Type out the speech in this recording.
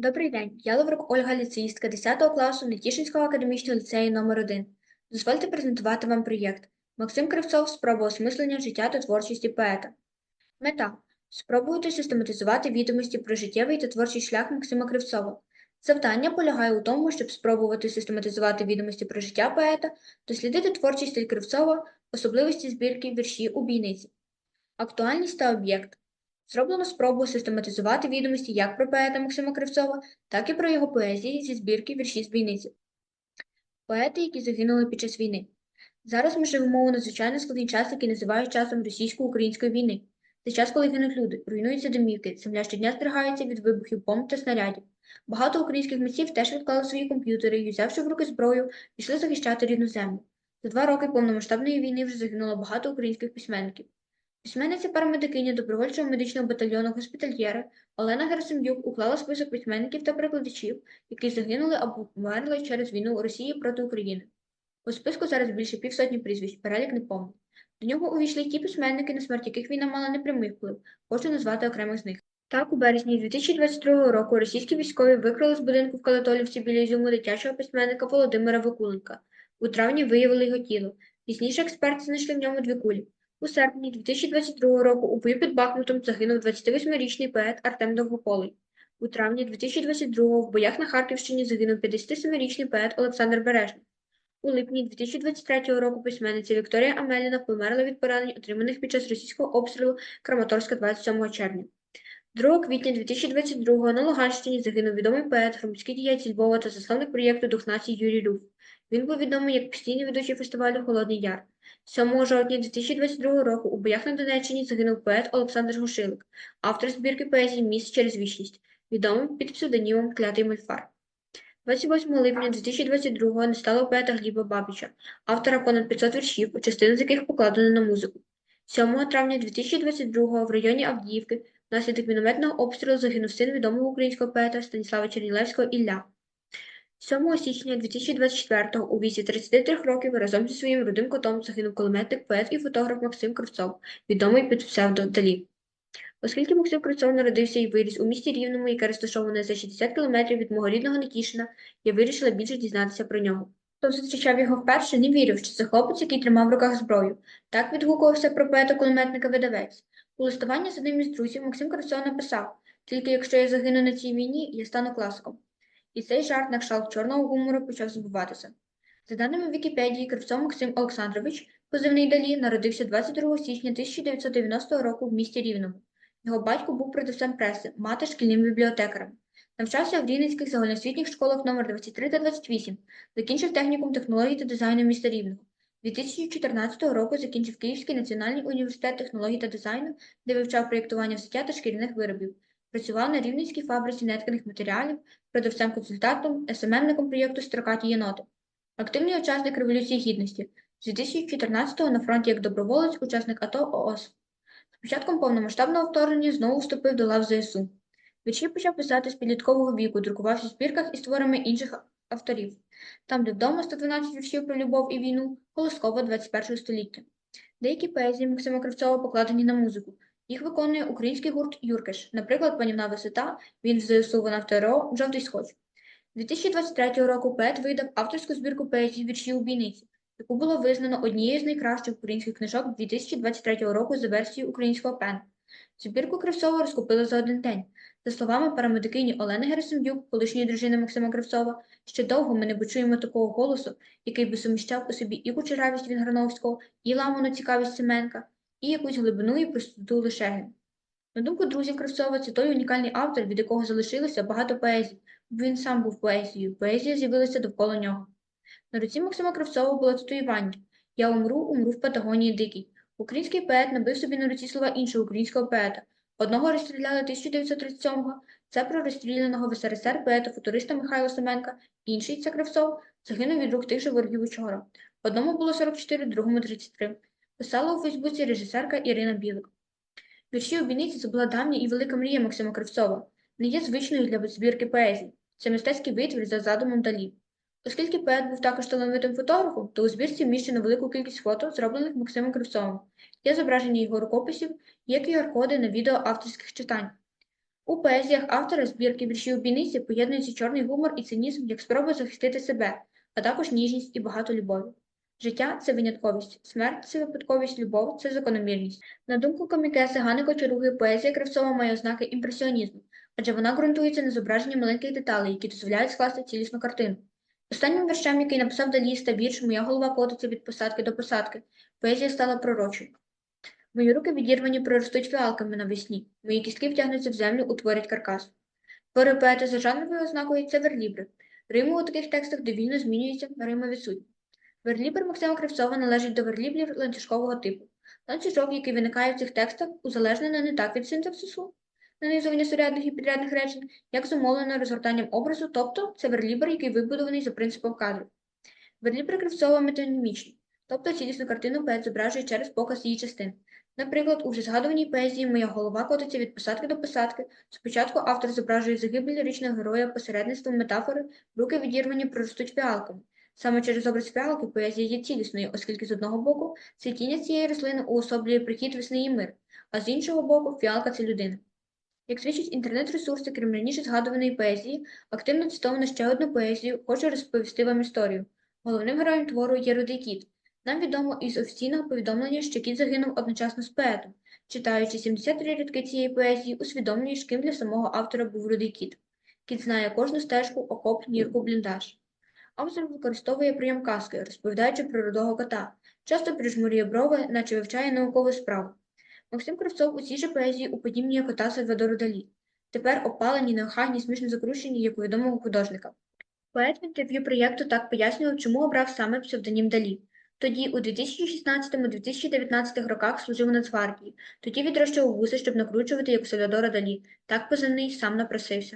Добрий день, я Лаврук Ольга, ліцеїстка 10 класу Нетішинського академічного ліцею номер 1 Дозвольте презентувати вам проєкт Максим Кривцов Спроба осмислення життя та творчості поета. Мета спробуйте систематизувати відомості про життєвий та творчий шлях Максима Кривцова. Завдання полягає у тому, щоб спробувати систематизувати відомості про життя поета, дослідити творчий стиль Кривцова, особливості збірки вірші у бійниці. Актуальність та об'єкт. Зроблено спробу систематизувати відомості як про поета Максима Кривцова, так і про його поезії зі збірки вірші з бійниці. Поети, які загинули під час війни. Зараз ми живемо у надзвичайно складний час, який називають часом російсько-української війни. Це час, коли гинуть люди, руйнуються домівки, земля щодня здригається від вибухів бомб та снарядів. Багато українських митців теж відклали свої комп'ютери і, взявши в руки зброю, пішли захищати рідну землю. За два роки повномасштабної війни вже загинуло багато українських письменників. Письменниця парамедикиня добровольчого медичного батальйону госпітальєра Олена Герасим'юк уклала список письменників та перекладачів, які загинули або померли через війну Росії проти України. У списку зараз більше півсотні прізвищ, перелік не повний. До нього увійшли ті письменники, на смерть яких війна мала непрямий вплив, хочу назвати окремих з них. Так, у березні 2022 року російські військові викрали з будинку в Калатолівці біля Ізюму дитячого письменника Володимира Вакуленка. У травні виявили його тіло. Пізніше експерти знайшли в ньому дві кулі. У серпні 2022 року у бою під Бахмутом загинув 28-річний поет Артем Довгополий. У травні 2022 в боях на Харківщині загинув 57-річний поет Олександр Бережний. У липні 2023 року письменниця Вікторія Амеліна померла від поранень, отриманих під час російського обстрілу Краматорська 27 червня. 2 квітня 2022 на Луганщині загинув відомий поет, громадський діяч Львова та засновник проєкту Дух нації Юрій Люф. Він був відомий як постійний ведучий фестивалю Холодний Яр. 7 жовтня 2022 року у боях на Донеччині загинув поет Олександр Гушилик, автор збірки поезії Міст через вічність, відомий під псевдонімом Клятий Мольфар. 28 липня 2022 не стало поета Гліба Бабіча, автора понад 500 віршів, частину з яких покладено на музику. 7 травня 2022 в районі Авдіївки внаслідок мінометного обстрілу загинув син відомого українського поета Станіслава Чернілевського Ілля. 7 січня 2024 у віці 33 років разом зі своїм рудим котом загинув кулеметник, поет і фотограф Максим Кривцов, відомий під псевдо Далі. Оскільки Максим Кривцов народився і виріс у місті Рівному, яке розташоване за 60 кілометрів від мого рідного Нетішина, я вирішила більше дізнатися про нього. Хто зустрічав його вперше, не вірив, що це хлопець, який тримав в руках зброю. Так відгукувався про поета-кулеметника видавець. У листуванні з одним із друзів Максим Кривцов написав: тільки якщо я загину на цій війні, я стану класиком. І цей жарт на кшталт чорного гумору почав забуватися. За даними Вікіпедії, Кривцов Максим Олександрович, позивний Далі, народився 22 січня 1990 року в місті Рівному. Його батько був продавцем преси, мати шкільним бібліотекарем. Навчався в Рівненських загальноосвітніх школах номер 23 та 28, закінчив технікум технологій та дизайну міста Рівного. 2014 року закінчив Київський національний університет технологій та дизайну, де вивчав проєктування взуття та шкіряних виробів. Працював на Рівненській фабриці нетканих матеріалів, продавцем-консультантом, СММником проєкту Строкаті єноти. Активний учасник Революції Гідності. З 2014-го на фронті як доброволець, учасник АТО ООС. З початком повномасштабного вторгнення знову вступив до лав ЗСУ. Вірші почав писати з підліткового віку, друкувався в збірках із творами інших авторів. Там, де вдома 112 віршів про любов і війну, колосково 21 століття. Деякі поезії Максима Кривцова покладені на музику. Їх виконує український гурт Юркеш, наприклад, Панівна висота, він в ЗСУ вона ТРО, Жовтий схоч. 2023 року поет видав авторську збірку поезії вірші у бійниці, яку було визнано однією з найкращих українських книжок 2023 року за версією українського ПЕН. Збірку Кривцова розкупили за один день. За словами парамедикині Олени Герасим'юк, колишньої дружини Максима Кривцова, ще довго ми не почуємо такого голосу, який би суміщав у собі і кучеравість Вінграновського, і ламану цікавість Семенка, і якусь глибину і простоту Лишегин. На думку друзів Кривцова, це той унікальний автор, від якого залишилося багато поезій, бо він сам був поезією, поезія з'явилася довкола нього. На руці Максима Кривцова було татуювання Я умру, умру в Патагонії дикій. Український поет набив собі на руці слова іншого українського поета. Одного розстріляли 1937-го, це про розстріляного в СРСР поета-футуриста Михайла Семенка, інший, це Кривцов, загинув від рук тих же ворогів учора. Одному було 44, другому 33. Писала у Фейсбуці режисерка Ірина Білик. Вірші у бійниці це була давня і велика мрія Максима Кривцова. Не є звичною для збірки поезій. Це мистецький витвір за задумом далі. Оскільки поет був також талановитим фотографом, то у збірці вміщено велику кількість фото, зроблених Максимом Кривцовим. Є зображення його рукописів, є QR-коди на відео авторських читань. У поезіях автора збірки віршів бійниці поєднується чорний гумор і цинізм як спроба захистити себе, а також ніжність і багато любові. Життя це винятковість, смерть це випадковість, любов це закономірність. На думку комікеси Гани Кочеруги, поезія Кравцова має ознаки імпресіонізму, адже вона ґрунтується на зображенні маленьких деталей, які дозволяють скласти цілісну картину. Останнім віршем, який написав Далі, став вірш Моя голова котиться від посадки до посадки. Поезія стала пророчою. Мої руки відірвані проростуть фіалками навесні, мої кістки втягнуться в землю, утворять каркас. Твори поети за жанровою ознакою це верлібри. Рими у таких текстах довільно змінюються, рима відсутні. Верлібр Максима Кривцова належить до верліблів ланцюжкового типу. Ланцюжок, який виникає в цих текстах, узалежнений не так від синтаксису, нанизування сурядних і підрядних речень, як зумовлено розгортанням образу, тобто це верлібр, який вибудований за принципом кадру. Верлібр Кривцова метонімічний, тобто цілісну картину поет зображує через показ її частин. Наприклад, у вже згадуваній поезії Моя голова котиться від посадки до посадки. Спочатку автор зображує загибель ліричного героя посередництвом метафори, руки відірвані проростуть фіалками. Саме через образ фіалки поезія є цілісною, оскільки з одного боку цвітіння цієї рослини уособлює прихід весни і мир, а з іншого боку фіалка це людина. Як свідчать інтернет-ресурси, крім раніше згадуваної поезії, активно цитовано ще одну поезію «Хочу розповісти вам історію». Головним героєм твору є рудий кіт. Нам відомо із офіційного повідомлення, що кіт загинув одночасно з поетом. Читаючи 73 рядки цієї поезії, усвідомлюєш, ким для самого автора був рудий кіт. Кіт знає кожну стежку, окоп, нірку, бліндаж. Автор використовує прийом казки, розповідаючи про рудого кота, часто прижмурює брови, наче вивчає наукову справу. Максим Кравцов у цій же поезії уподібнює кота Сальвадору Далі. Тепер опалені, неохайні, смішно закручені, як у відомого художника. Поет в інтерв'ю проєкту так пояснював, чому обрав саме псевдонім Далі. Тоді, у 2016-2019 роках служив у Нацгвардії, тоді відрощував вуси, щоб накручувати, як у Сальвадора Далі. Так позивний сам напросився.